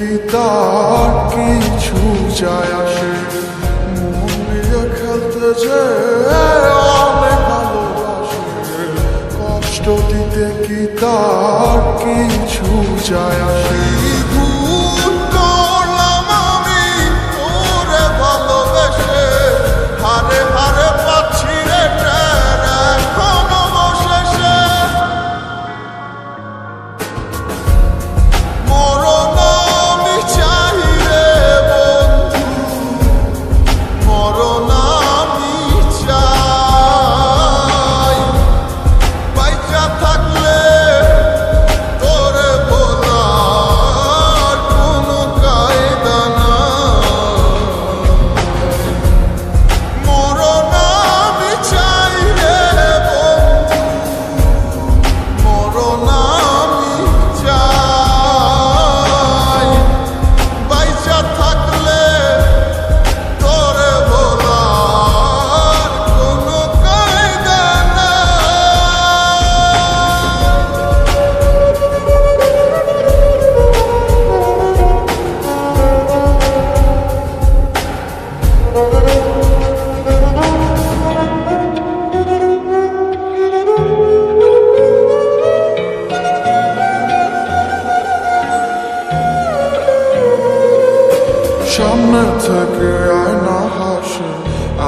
কি তার কিছু যায় আসে, মন নিয়ে খেলতে যে অনেক ভালোবাসে। কষ্ট দিতে কি তার কিছু যায় আসে?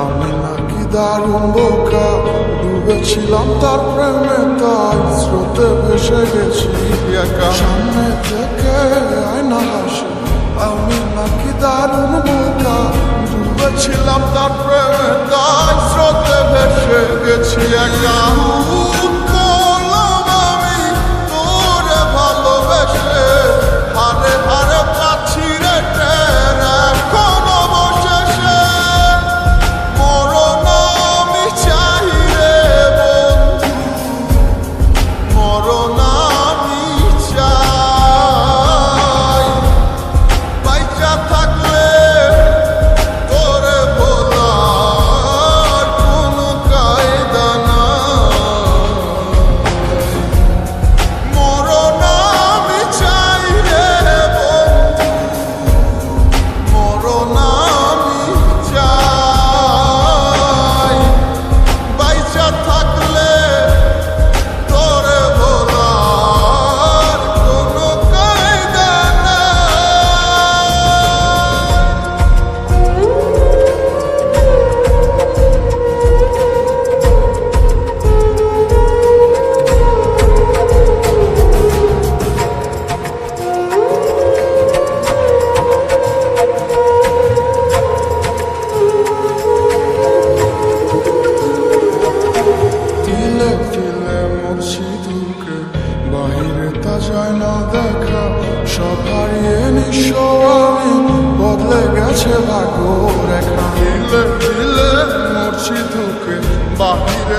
আমি নাকি দারুণ বোকা। ডুবেছিলাম তার প্রেমে তাই স্রোতে ভেসে গেছি। একা সামনে থেকে আয়না হাসে আমি নাকি দারুণ বোকা। ডুবেছিলাম তার প্রেমে তাই স্রোতে ভেসে গেছি। একা যায় না দেখা সব হারিয়ে নিঃস্ব আমি বদলে গেছে ভাগ্য রেখা। তিলে তিলে মরছি দুকে বাহিরে